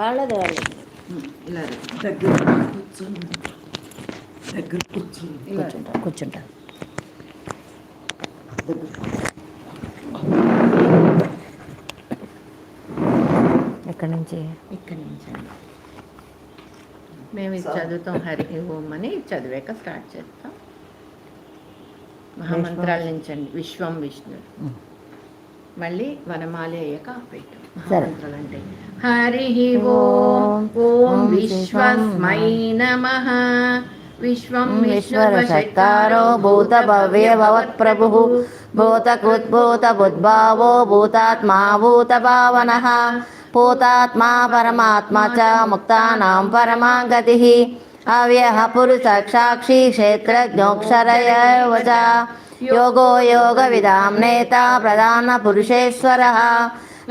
వాళ్ళది వాళ్ళది ఇలా దగ్గర కూర్చొని దగ్గర కూర్చొని కూర్చుంటారు ఎక్కడి నుంచి? ఇక్కడి నుంచి. మేము ఇది చదువుతాం హరి ఓం అని చదివాక స్టార్ట్ చేస్తాం. మహామంత్రాల నుంచి అండి. విశ్వం విష్ణు. ఉం. మళ్ళీ వనమాలి అయ్యాక ఆపేయటం. మహామంత్రాలు అంటే హరి ఓం ఓం విశ్వస్మై నమ విశ్వం ఈశ్వర సత్కారో భూత భవ్య భవత్ ప్రభు భూతకృద్భూత బుద్భావో భూతాత్మా భూత భావన భూతాత్మా పరమాత్మ చ ముక్తానాం పరమా గతి అవ్యయ పురుష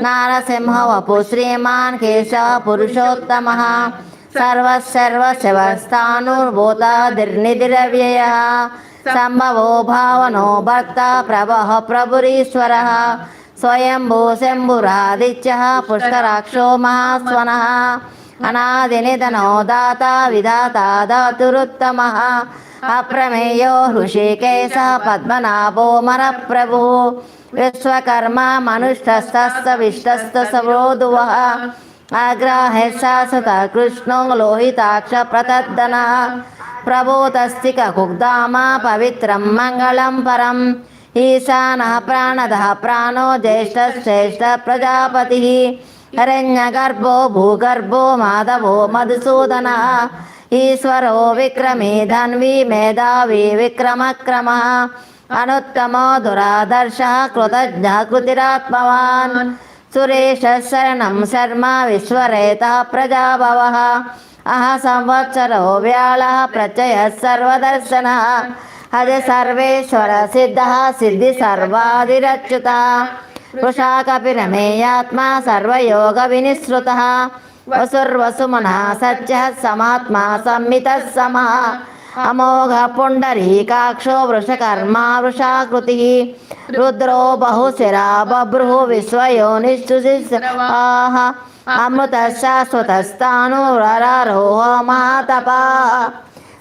नारसिंह वपु श्रीमान केशव पुरुषोत्तम पुरुषोत्तमः सर्वसर्वशिवस्थानुर्भूतादिर्निधिरव्ययः सम्भवो भावनो भर्ता प्रभः प्रभुरीश्वरः। स्वयम्भू शम्भुरादित्यः पुष्कराक्षो महास्वनः। अनादिनिधनो दाता विधाता दातुरुत्तमः। अप्रमेयो हृषिकेशः पद्मनाभो मरप्रभुः। విశ్వకర్మ మనుష్టస్థ విష్టస్థ సవోదువ కృష్ణో లోహితాక్ష ప్రతద్దన ప్రభూతస్తిక కుగ్ధామ పవిత్రం మంగళం పరం ఈశాన ప్రాణద ప్రాణో జ్యేష్ఠశ్రేష్ఠ ప్రజాపతి హిరణ్యగర్భో భూగర్భో మాధవో మధుసూదన ఈశ్వరో విక్రమీ ధన్వీ మేధావి విక్రమక్రమ అనుత్తమో దురాదర్శ కృతజ్ఞ కృతిరాత్మవాన్ సురేష శరణం శర్మ విశ్వరేత ప్రజాభవ అహ సంవత్సరో వ్యాళ ప్రత్యయ సర్వదర్శన అజ సర్వేశ్వర సిద్ధ సిద్ధి సర్వాదిరచ్యుత వృషా కపిరమేయాత్మ సర్వయోగ వినిసృత వసుర్వసుమన సత్య సమాత్మా సంమిత సమా అమోఘ పుండరీకాక్షో వృషకర్మా వృషాకృతి. రుద్రో బహుశిరా బభ్రు విశ్వయోనిశ్చుశిశ్రవాహ అమృత శాశ్వతస్థాను రరోహ మహాతపా.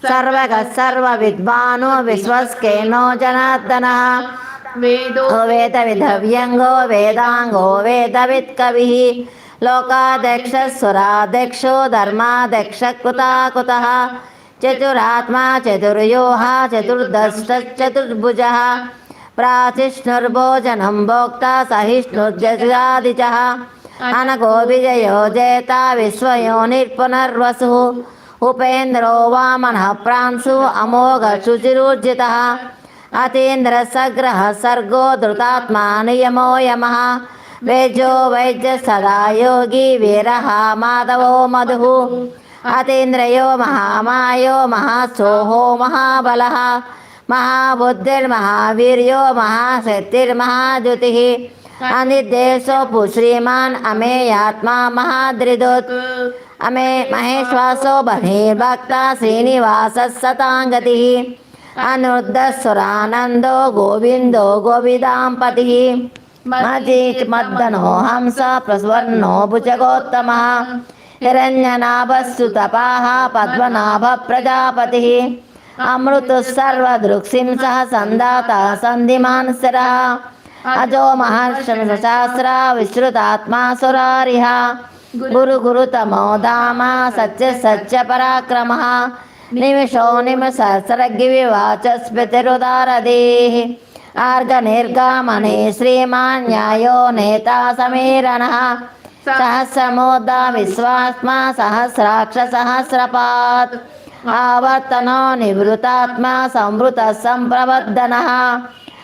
సర్వగ సర్వ విద్వాను విశ్వస్కేనో జనార్దన. వేదో వేద విధవ్యంగో వేదాంగో వేదవిత్ కవి లోకాధ్యక్ష సురాధ్యక్షో ధర్మాధ్యక్ష కుతా चतुरात्मा, चतुर्योहा चतुर्दस्तचतुर्भुजः प्राचिष्णुर्भोजनं भोक्ता सहिष्णुर्जगादिजः अनको विजयो जेता विश्वयोनिर्पुनर्वसुः उपेन्द्रो वामनः प्रांसु अतीन्द्र सग्रह सर्गो धृतात्मा, नियमो यम। वेजो वैद्यः सदा योगी, वीर, माधवो मधु। अतीन्द्रयो महामायो महासोहो महाबलः महाबुद्धिर्महावीर्यो महाशक्तिर्महाद्युतिः अनिर्देशो श्रीमान् अमेयात्मा महादृदुत् अमे महेश्वासो बहिर्भक्ता श्रीनिवासः सताङ्गतिः। अनुद्धसुरानन्दो गोविन्दो गोविदाम्पतिः। मजीत् मद्दनो हंस प्रसवर्णो भुजगोत्तमः। హంస ప్రస్వర్ణో భుజగోత్తమ హిరణ్యనాభస్సు తపాహ పద్మనాభ ప్రజాపతి అమృతు సర్వదృక్సింస సందాత సంధిమాన్ శర అజో మహర్షశాస్త్ర విశ్రుతాత్మా సురారిహ గురు గురుతమో ధామ సత్య సత్య పరాక్రమ నిమిషో సహస్రమోద విశ్వాత్మ సహస్రాక్ష సహస్రపాత్. ఆవర్తనో నివృతాత్మ సంవృత సంప్రవర్ధన.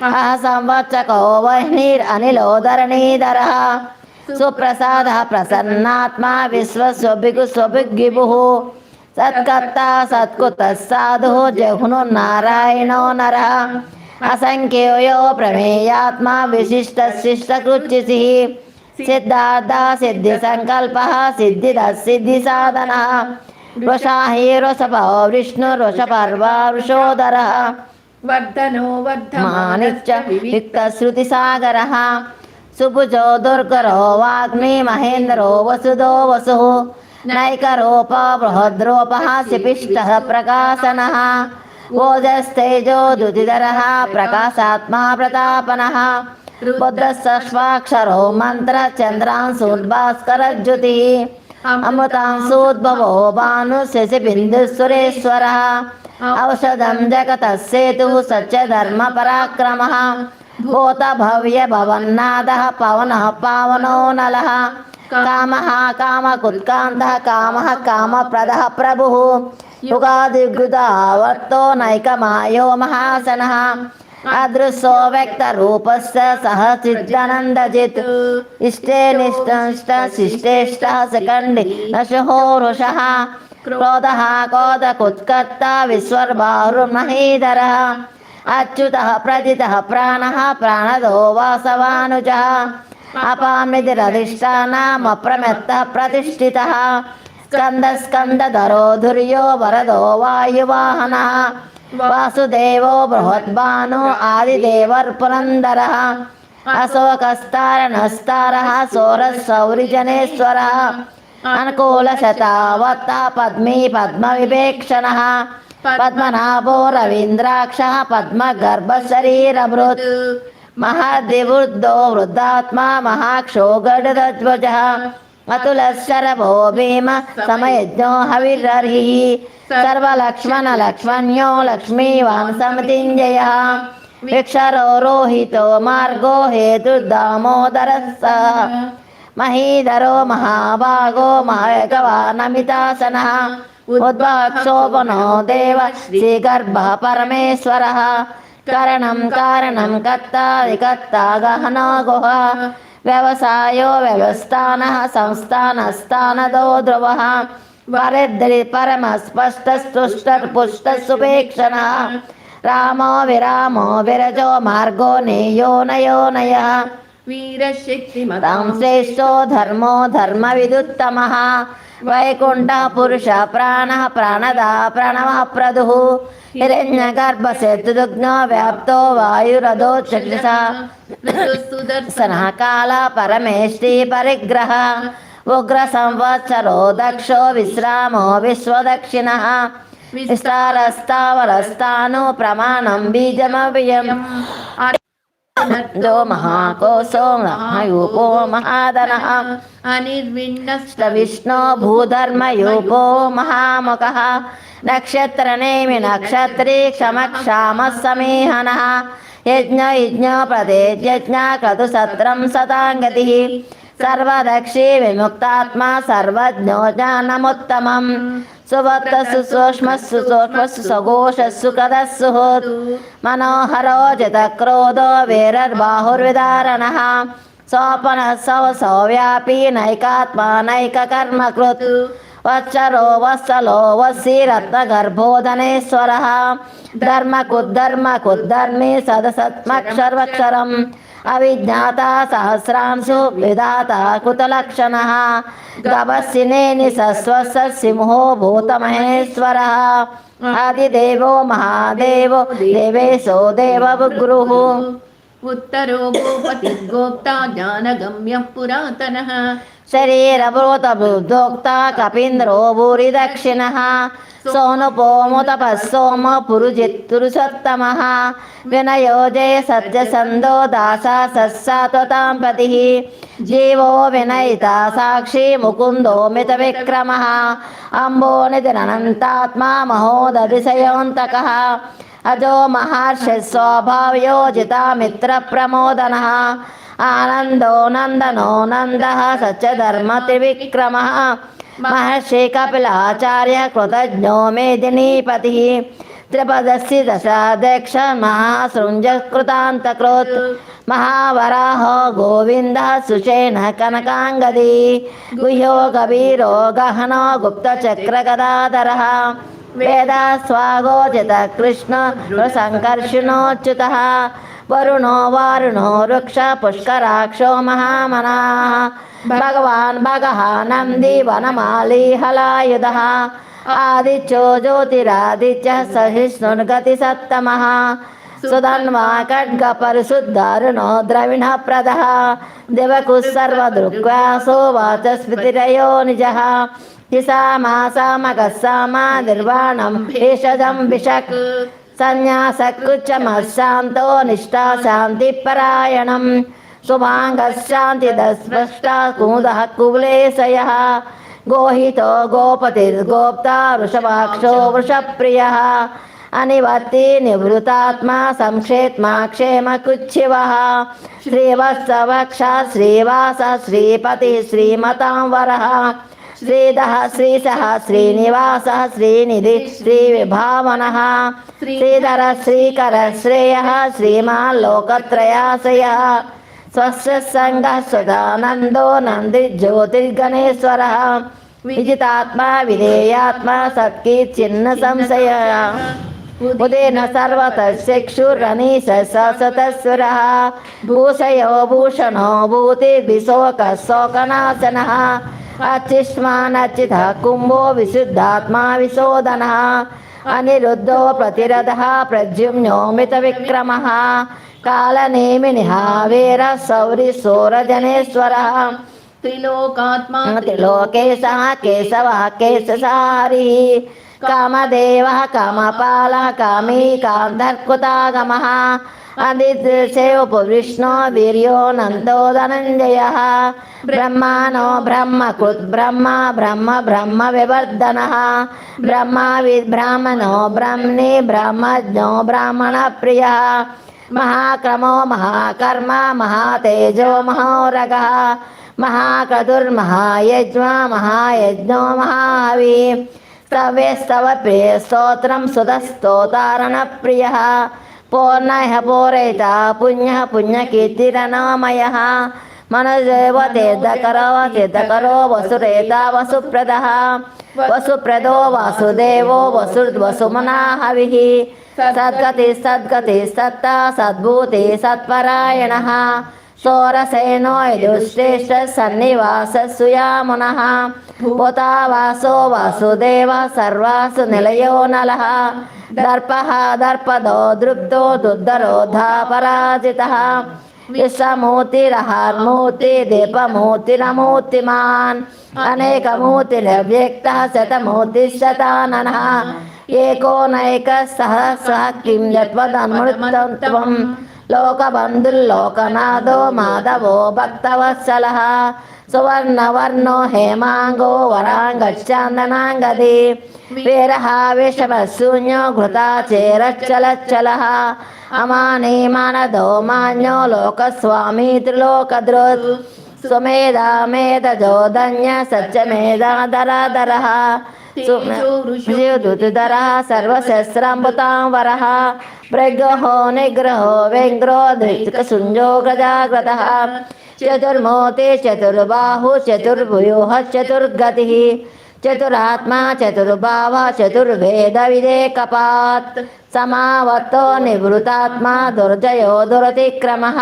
అహ సంవత్సకో వహ్నిరనిలోధరణీధర సుప్రసాద ప్రసన్నాత్మ విశ్వస్వభిగు స్వభిగ్గిభు. సత్కర్త సత్కృత సాధు జహును నారాయణో నర. అసంఖ్యోయో ప్రమేయాత్మ విశిష్ట శిష్టకృత్యసి सिद्धार्थ सिद्धि संकल्प सिद्धि सिद्धि साधन रोषाही रोषप विष्णु सिद्धिदस्सिद्धिसाधनः पर्व वृषोदर। वर्धनो वर्धमान श्रुति सागर सुभुजो दुर्गरो वाग्मी महेन्द्रो वसुदो वसु। नैकरोप बृहद्रोप सिपिष्टः प्रकाशन। ओजस्तेजो दुतिधरः प्रकाशात्मा प्रतापनः। बुद्धस्वाक्षरो मन्त्र चन्द्रांशूद्भास्करज्युतिः अमृतांशोद्भवो भानुशशिबिन्दुसुरेश्वरः औषधं जगतः सेतुः सच्चधर्मपराक्रमः भूतभव्य भवन्नादः पवनः पावनो नलः कामः कामकुत्कान्तः कामः कामप्रदः प्रभुः युगादिगुदावर्तो नैकमायो महासनः अदृशो व्यक्तरूपस्य सह चिदानन्दजित् इष्टे निष्ठ शिष्टेष्टः सकण्डि नशो रुषः क्रोधः क्रोधकुत्कर्ता विश्वर्बाहुर्महीधरः अच्युतः प्रथितः प्राणः प्राणदो वासवानुजः अपामितिरधिष्ठानामप्रमेत्तः प्रतिष्ठितः स्कन्दस्कन्दधरो धुर्यो वरदो वायुवाहनः వాసుదేవో బృహద్భానో ఆదిదేవర్పురందర. అశోకస్తారనస్తార సౌరసౌరిజనేశ్వర అనుకూల శతావత్త పద్మీ పద్మ వివేక్షణ పద్మనాభో రవీంద్రాక్ష పద్మ గర్భశరీరమృత్ మహాదివృద్ధో వృద్ధాత్మా మహాక్షో అతులశరభో భీమ సమయజ్ఞో హవిరర్హి సర్వలక్ష్మణ లక్ష్మణ్యో లక్ష్మీవాన్ సమతింజయ విక్షరో రోహితో మార్గో హేతుర్దామోదర మహీధరో మహాభాగో మహేకవానమితాసన ఉద్భాక్షోపనో దేవ శ్రీగర్భ పరమేశ్వర కరణం కారణం కర్తాది కర్తా గహనా గుహ వ్యవసాయో వ్యవస్థాన సంస్థాన స్థానదో ధ్రువ వరిద్రి పరమ స్పష్ట స్తుష్ట పుష్ట సుపేక్షణ రామో విరామో విరజో మార్గో నేయో నయో నయ వీరశక్తిమతాం శ్రేష్టో ధర్మో ధర్మ విదుత్తమ వైకుంఠ పురుష ప్రాణ ప్రాణద ప్రణవ ప్రదు हिरण्यगर्भसेतुदुग्नो व्याप्तो वायुरधो चक्षुषा सनः काल परमेष्टि परिग्रह उग्रसंवत्सरो दक्षो विश्रामो विश्वदक्षिणः विस्तारस्तावरस्तानु प्रमाणं बीजमव्ययम् नट्टो महाकोशो महायुगो महादनः। अनिर्विण्णस्तविष्णो भूधर्मयुगो महामुखः। नक्षत्रनेमि नक्षत्री क्षमक्षामः समेहनः यज्ञ यज्ञ यज्ञप्रदेज्यज्ञ क्रतुसत्रं सदा गतिः सर्वदक्षी विमुक्तात्मा सर्वज्ञो ज्ञानमुत्तमम्। सुवत्तसु सूक्ष्मस्सु सूक्ष्मस्सु सघोषस्सु कदस्सु मनोहरो जितक्रोधो वीरर्बाहुर्विदारणः सोपनः सौ सौव्यापी नैकात्मा नैककर्मकृत् वत्सरो वत्सलो वत्सी रत्नगर्भोदनेश्वरः धर्मकुद्धर्मकुद्धर्मी सदसत्मक्षर्वक्षरम् अविज्ञाता सहस्रांशु विधाता कुतलक्षणः गवस्सिनेनि सस्वसिंहो भूतमहेश्वरः आदिदेवो महादेवो देवेशो देवगुरुः उत्तरो गोपतिर्गोप्ता ज्ञानगम्यः पुरातनः शरीरभूतबुद्धोक्ता कपीन्द्रो भूरि दक्षिणः सोनुपोमुतपः सोम पुरुजित्पुरुषोत्तमः विनयो जय सत्यसन्धो दासा सत्सात्वतां पतिः जीवो विनयिता साक्षी मुकुन्दो मितविक्रमः अम्बोनिधिरनन्तात्मा महोदधिशयोऽन्तकः अजो महर्षि स्वभावयोजिता मित्रप्रमोदनः ఆనందో నందనో నంద సత్యధర్మ త్రివిక్రమ మహర్షి కపిలాచార్య కృతజ్ఞో మేదినీపతి త్రిపదస్సి దశాధ్యక్ష మహాసృంజ కృతాంతకృత్ మహావరాహో గోవింద సుచేన కనకాంగది గుహ్యో కబీరో గహనో గుప్తచక్ర గదాధర వేద స్వాగోచిత కృష్ణ సంకర్షణోచ్యుత कृष्ण सङ्कर्षिणोच्युतः वरुणो वारुणो वृक्ष पुष्कराक्षो महामनाः भगवान् भगः नन्दी वनमाली हलायुधः आदित्यो ज्योतिरादित्यः सहिष्णुर्गतिसत्तमः सुधन्वा खड्गपरिशुद्धारुणो द्रविणः प्रदः दिवकुः सर्वदृक्व्यासो वाचस्पतिरयो निजः తిసామాసామగస్సామా నిర్వాణం భేషజం విషక్ సన్యాసకృచ్చమశాంతో నిష్టా శాంతి सन्यासकृच्छमशान्तो निष्ठा शान्तिपरायणं शुभाङ्गशान्तिदस्पष्टा कुमुदः कुलेशयः गोहितो गोपतिर्गोप्ता वृषभाक्षो वृषप्रियः। अनिवर्ति निवृतात्मा संक्षेत्मा क्षेमकुच्छिवः। श्रीवत्सवक्षा श्रीवास श्रीपतिः श्रीमतां वरः। श्रीधः श्रीशः, श्रीनिवास, श्रीनिधि, श्रीविभावनः, श्रीधरः, श्रीकरः, श्रेयः श्रीमान् लोकत्रयाशयः स्वस्य सङ्गः नंदी ज्योतिर्गणेशर विजितात्मा, विधेयात्मा चिन्ह संशय। उदयन सर्वत सर्वतशिक्षुरनीशः सतस्वर भूषयो, भूषण भूति विशोक शोकनाशन అచ్చిష్మానచ్చిత కుంభో విశుద్ధాత్మా విశోదనः అనిరుద్ధో ప్రతిరథः ప్రద్యుమ్నోమిత విక్రమः కాలనేమినిः వీర శౌరి సూరజనేశ్వరः త్రిలోకాత్మా త్రిలోకేశः కేశవः కేశసారి కామదేవः కామపాలः కామీ కాంధర్కుతాగమः అదిశేవపువిష్ణో వీర్యో నందో ధనంజయः బ్రహ్మాణో బ్రహ్మకృత్ బ్రహ్మ బ్రహ్మ బ్రహ్మ వివర్ధనः బ్రహ్మా విబ్రాహ్మణో బ్రహ్మణి బ్రహ్మజ్ఞో బ్రాహ్మణ ప్రియः మహాక్రమో మహాకర్మ మహాతేజో మహోరగः మహాక్రతుర్మహాయజ్ఞ మహాయజ్ఞో మహావి స్తవ్య స్తవ పూర్ణయ పూరైత పుణ్య పుణ్యకీర్తిరనామయ మనదేవ తీర్థకరో తీర్థకరో వసురేత వసుప్రద వసుప్రదో వాసుదేవో వసు వసుమనా హవి సద్గతి సద్గతి సత్త సద్భూతి సత్పరాయణ సోరసేనో యదుశ్రేష్ఠ సన్నివాస సుయామున భూతావాసో వాసుదేవ సర్వాసు నిలయో నల దర్ప దర్పదో దృప్తో దుద్దరోధా పరాజిత విశ్వమూర్తిరహార్మూర్తి దీపమూర్తిరమూర్తిమాన్ అనేకమూర్తిరవ్యక్త శతమూర్తి శతానన ఏకోనైక సహస్ర కిం యత్వదమృతం లోకబంధుల్లోకనాథో మాధవో భక్తవత్సల. సువర్ణవర్ణో హేమాంగో వరాంగచ్చాందనాంగది వీరః విషమశూన్యో ఘృతా చేరచ్చలచ్చల అమానీ మానదో మాన్యో లోకస్వామి త్రిలోకదృత్ సుమేధా మేధజోధన్య సత్యమేధాధరాధర సుధర సర్వశస్త్రాంబుతాం వర. ప్రగ్రహో నిగ్రహో వ్యగ్రో ధృతికసుంజో గజాగ్రత. चतुर्मोते चतुर्बाहु चतुर्भुयोः चतुर्गति। चतुरात्मा चतुर्भावः चतुर्भेद विदेकपात् समावत्तो निवृतात्मा दुर्जयो दुरतिक्रमः।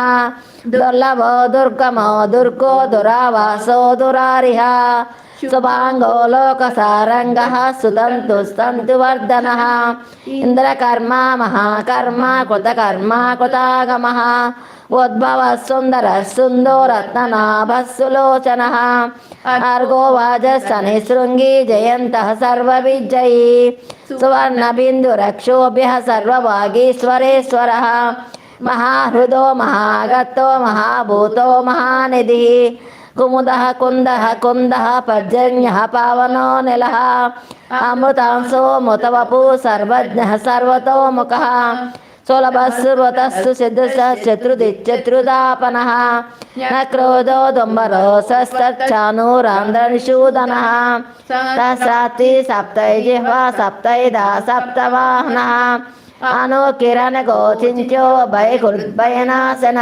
दुर्लभो दुर्गमो दुर्गो दुरावासो दुरारिहा। शुभाङ्गो लोकसारङ्गः सुतन्तु सन्तु महाकर्मा, कृतकर्मा, कृतागम। उद्भव सुंदर सुन्दो रत्ननाभः सुलोचनः अर्गो जयंत सर्विजयी सुवर्ण सर्वविजयी। सुवर्णबिन्दुरक्षोभ्यः सर्वभागीश्वरेश्वरः। महाहृदो महागत्तो महाभूतो, महानिधि। కుముద కుంద కుంద పర్జన్య పవనో నిల అమృతాంశో ముతవపు సర్వజ్ఞ సర్వతోముఖ సులభస్సుర్వతస్సు సిద్ధ శత్రుదిచ్చత్రుదాపన న క్రోధో దుంబరో సశ్చానూరాంధ్రనిషూదన సహస్రాతి సప్తై జిహ్వా సప్తైదా సప్తవాహన అను కిరణ గోచించో భయ భయగుర్భయనాశన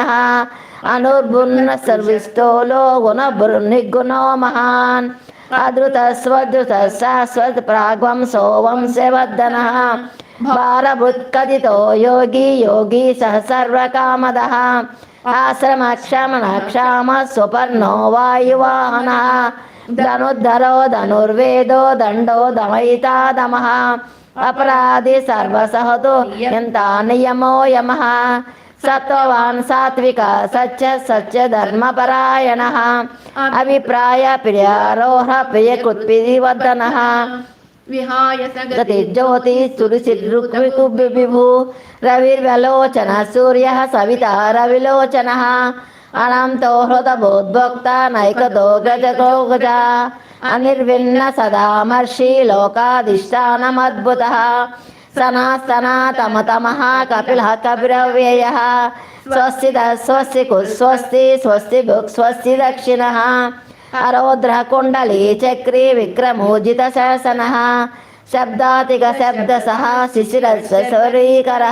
అనుర్భున్న సర్విష్టోలో గుణ నిర్గుణో మహాన్. అధృత స్వధృత శాశ్వత సోవం వంశవర్ధన భారభృత్కథితో యోగి యోగి సహ సర్వకామద. ఆశ్రమ క్షమణ క్షామ సుపర్ణో వాయువాహన. ధనుద్ధరో ధనుర్వేదో దండో దమయితా దమః. అపరాధి సర్వసహతో ఎంత నియమో యమః. सत्त्ववान् सात्विका सच्च सच्च धर्मपरायणः। अभिप्राय प्रियारोह प्रियकृत्पिदिवर्धनः विहाय सगति। ज्योति सुरसिद्रुक्विकुबिभु रविर्वलोचनः सूर्यः सविता रविलोचनः। अनन्तो हृदबोद्भोक्ता गज गजगो गजा अनिर्विण्ण सदा महर्षि लोकाधिष्ठानमद्भुतः। లోకాధిష్టానమద్భుత సనాస్తనా తమ స్వస్తి స్వస్తి కు స్వస్తి స్వస్తి భుక్ స్వస్తి దక్షిణ అరోద్ర కుండలి చక్రీ విక్రమోజిత శాసన శబ్దాతిక శబ్ద సహ శిశిర శిశిరస్వరీకర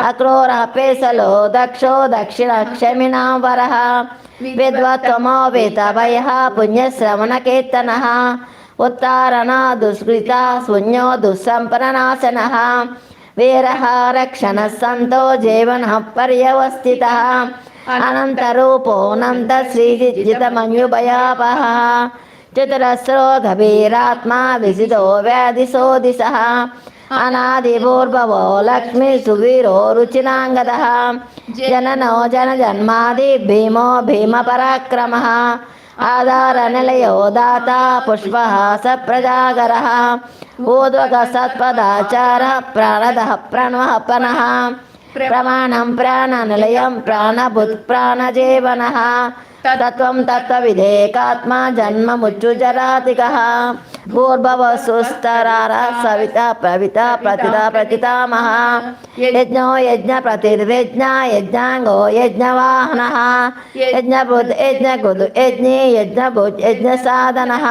అక్రోర పేసలో దక్షో దక్షిణ క్షమిణాం వర విద్వత్వమో వేతభయ పుణ్యశ్రవణ కీర్తన ఉత్తారణ దుష్కృత శూన్యో దుస్సంపరనాశన వీర రక్షణ సంతో జీవన పర్యవస్థిత అనంతరూపోనంత శ్రీజితమన్యుభయాపహ చతురస్రో గభీరాత్మా విసిదో వ్యాధిశోదిశ అనాదిపూర్వవో లక్ష్మి సువీరో రుచినాంగద. జననో జన జన్మాది భీమో భీమ పరాక్రమ ఆధార నిలయో దాత పుష్పహాస ప్రజాగర ఊద్వక సత్పదాచార ప్రాణద ప్రణవపన ప్రమాణం ప్రాణనిలయం ప్రాణభుత్ तत्त्वं तत्त्वविधेकात्मा जन्ममुच्चुजरातिकः भूर्भवः सुस्तरार सविता प्रविता प्रतिता प्रतितामः। यज्ञो यज्ञप्रतिर्विज्ञा यज्ञाङ्गो यज्ञवाहनः। यज्ञगुरु यज्ञे यज्ञसाधनः।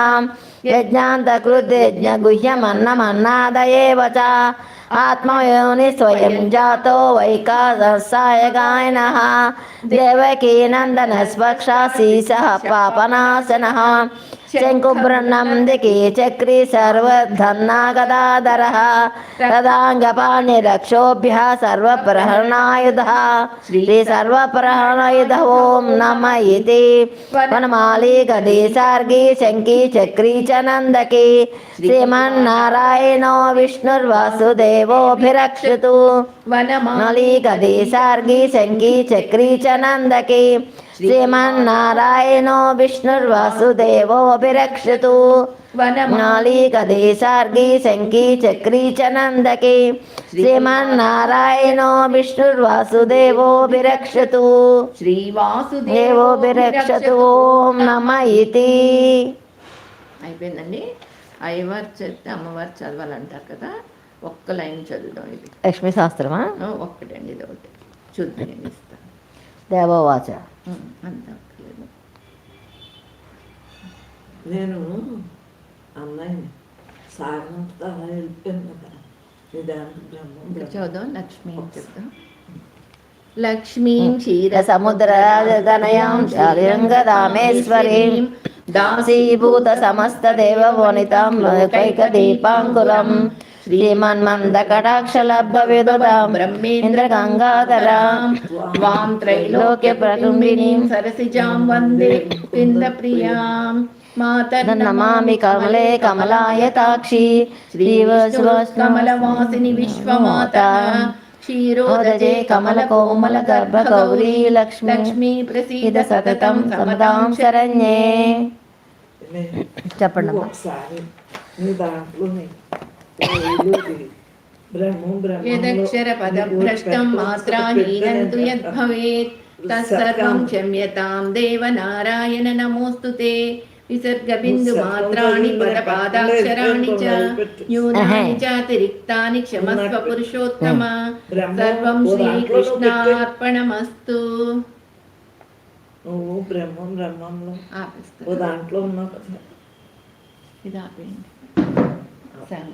च। आत्मयोनि स्वयं जातो वैकादसाय गायनः। देवकीनन्दनस्पक्षासीसः पापनाशन। దేవకీ నందన స్పక్ష శీస పాపనాశన శంకుబృన్నం దికి చక్రీ సర్వధన్నాగదాధర తదాంగపాణిరక్షోభ్య సర్వప్రహరణాయుధ శ్రీ సర్వప్రహరణాయుధ ఓం నమ ఇతి వనమాలి గది సార్గి శంకి చక్రీ చ నందకి శ్రీమన్నారాయణో విష్ణుర్వాసుదేవోభిరక్షతు వనమా మాలి గది సార్గి శంకి చక్రీ చ నందకి శ్రీమన్నారాయణో విష్ణుర్వాసుదేవోభిరక్షతు వనమా నాలి గది సార్గి శంకి చక్రీ చ నందకి శ్రీమన్నారాయణో విష్ణుర్వాసుదేవోభిరక్షతు శ్రీవాసుదేవో దేవోభిరక్షతు ఓం నమ ఇతి. అయిపోయిందండి. అయ్యవారు చెప్తే అమ్మవారు చదవాలంటారు కదా. ఒక్క లైన్ చదువుదాం ఇది. లక్ష్మీ శాస్త్రమా ఒక్కటండి ఇది ఒకటి. చూద్దాం దేవవాచ. అంత అక్కర్లేదు. నేను అన్నయ్యని సాగనంతా అలా వెళ్ళిపోయాను కదా. చదువు లక్ష్మి క్షీర శాలిరంగదామేశ్వరీం దాసీభూత సమస్త లోకైక దీపాంకురం శ్రీమన్మందకటాక్షలబ్ధ విదుదాం బ్రహ్మేంద్ర గంగాధరాం వాం త్రైలోక్య ప్రటుంబినీం సరసిజాం వందే పింద ప్రియాం నమామి కమలే కమలాయతాక్షి కమలవాసిని విశ్వమాత క్షీరోదజే కమల కోమల గర్భ గౌరీ లక్ష్మి లక్ష్మీ ప్రసీద సతతం సమదాం శరణ్యే చెప్పండి यदक्षर पदभ्रष्टं मात्राहीनं तु यद्भवेत् तत्सर्वं क्षम्यतां देवनारायण नमोऽस्तु ते विसर्गबिन्दुमात्राणि पदपादाक्षराणि च न्यूनानि चातिरिक्तानि क्षमस्व पुरुषोत्तम सर्वं श्रीकृष्णार्पणमस्तु నువ్వు బ్రహ్మం బ్రహ్మంలో ఓ దాంట్లో ఉన్నావు కదా ఇది ఆపేయండి సరే